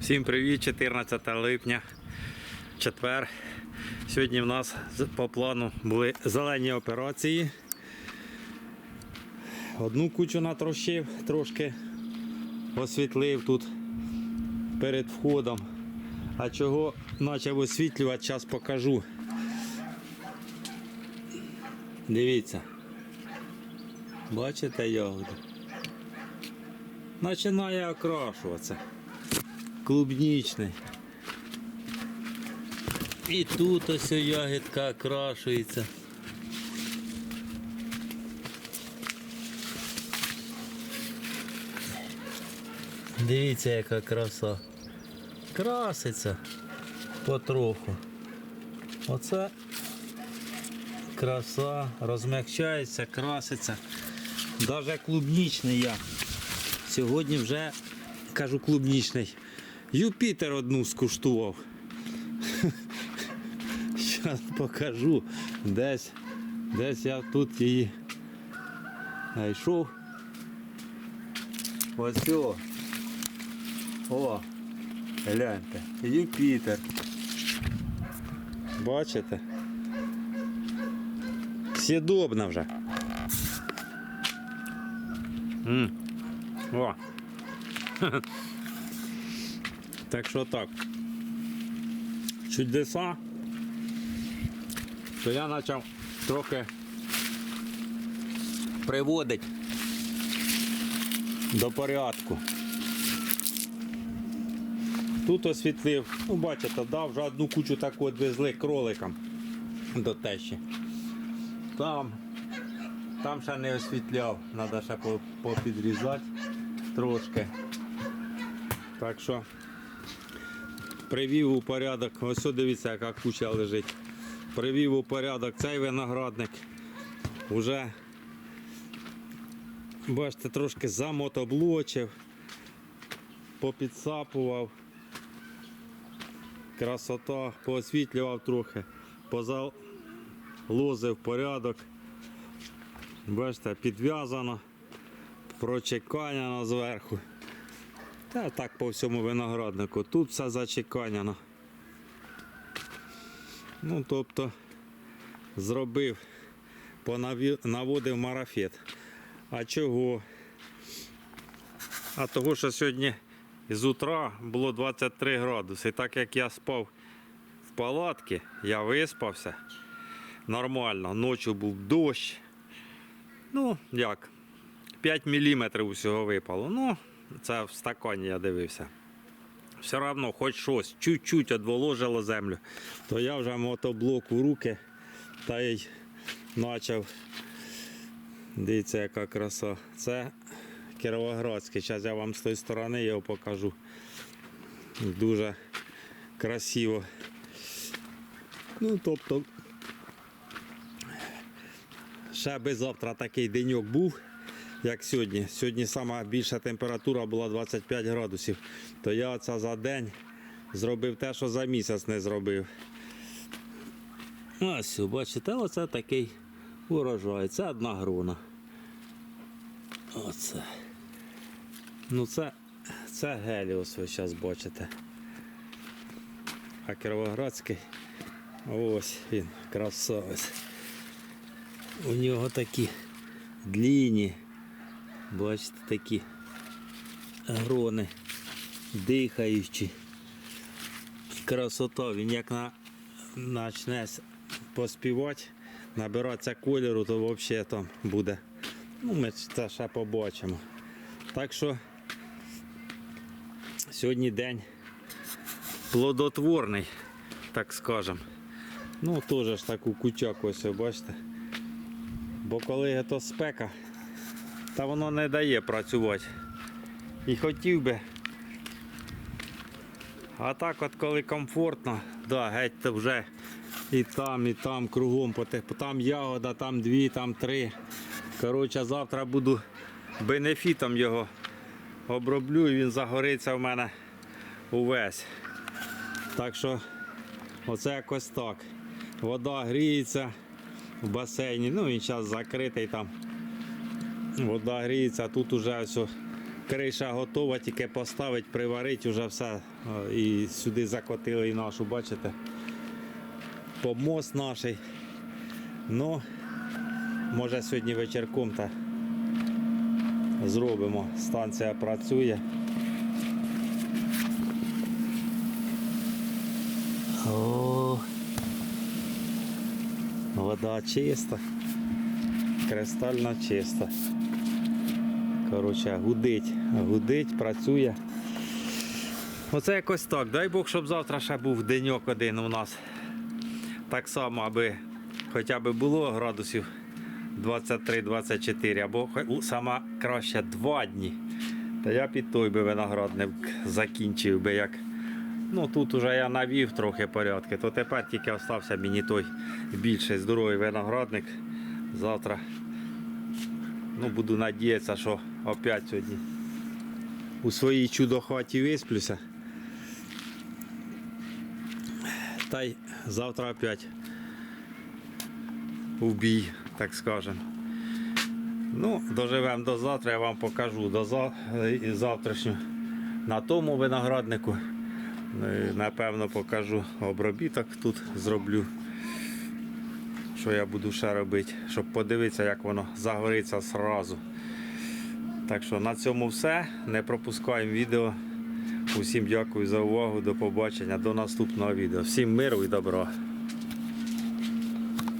Всім привіт, 14 липня, четвер. Сьогодні в нас по плану були зелені операції. Одну кучу натрощив, трошки освітлив тут перед входом. А чого почав освітлювати, зараз покажу. Дивіться. Бачите ягоду? Починає окрашуватися клубнічний. І тут ось ягідка окрашується. Дивіться, яка краса. Краситься потроху. Оце краса, розмягчається, краситься. Даже клубнічний я. Сьогодні вже кажу клубнічний. Юпітер одну скуштував. Зараз покажу. Десь, десь я тут її знайшов. Ось о. О, гляньте. Юпітер. Бачите? Сідобна вже. М. О. Так що так. Чудеса. То я почав трохи приводити до порядку. Тут освітлив, ну бачите, дав вже одну кучу так от везли кроликам до тещі. Там, там ще не освітляв, треба ще попідрізати трошки. Так що привів у порядок. Ось дивіться, яка куча лежить. Привів у порядок цей виноградник. Уже, бачите, трошки замотоблочив, попідсапував. Красота, поосвітлював трохи, позалозив порядок. Бачите, підв'язано, прочеканяно зверху. Та так по всьому винограднику. Тут все зачеканяно. Ну, тобто зробив, наводив марафет. А чого? А того, що сьогодні з утра було 23 градуси. І так як я спав в палатці, я виспався нормально. Ночі був дощ. Ну, як, 5 мм усього випало. Ну, це в стакані я дивився. Все одно, хоч щось, чуть-чуть одволожило землю, то я вже мотоблок у руки та й почав. Дивіться, яка краса. Це Кіровоградський. Зараз я вам з тої сторони його покажу. Дуже красиво. Ну, тобто, ще би завтра такий деньок був, як сьогодні. Сьогодні сама більша температура була 25 градусів. То я оце за день зробив те, що за місяць не зробив. Ось, бачите, оце такий урожай. Це одна грона. Оце. Ну це, це Геліос ви зараз бачите. А Кіровоградський. Ось він, красавець. У нього такі длінні, бачите, такі грони, дихаючі. Красота, він як на, почне поспівати, набиратися кольору, то взагалі там буде. Ну, ми це ще побачимо. Так що сьогодні день плодотворний, так скажемо. Ну, теж ж таку кучаку ось, бачите. Бо коли то спека, та воно не дає працювати. І хотів би. А так от коли комфортно, да, геть то вже і там, і там кругом, там ягода, там дві, там три. Коротше, завтра буду бенефітом його оброблю і він загориться в мене увесь. Так що оце якось так. Вода гріється в басейні. Ну він зараз закритий там. Вода гріється, тут уже ось Криша готова, тільки поставить, приварить уже все. І сюди закотили і нашу, бачите? Помост наш. Ну, може сьогодні вечірком та зробимо. Станція працює. О, вода чиста, кристально чиста. Коротше, гудить, гудить, працює. Оце якось так. Дай Бог, щоб завтра ще був деньок один у нас. Так само, аби хоча б було градусів 23-24, або сама краще два дні. Та я під той би виноградник закінчив би як. Ну тут уже я навів трохи порядки, то тепер тільки остався мені той більший здоровий виноградник. Завтра ну, буду надіятися, що опять сьогодні у своїй чудо-хаті висплюся. Та й завтра опять в бій, так скажемо. Ну, доживемо до завтра, я вам покажу до е, на тому винограднику. Е, Напевно, покажу обробіток тут зроблю. Що я буду ще робити, щоб подивитися, як воно загориться зразу. Так що на цьому все. Не пропускаємо відео. Усім дякую за увагу. До побачення. До наступного відео. Всім миру і добра.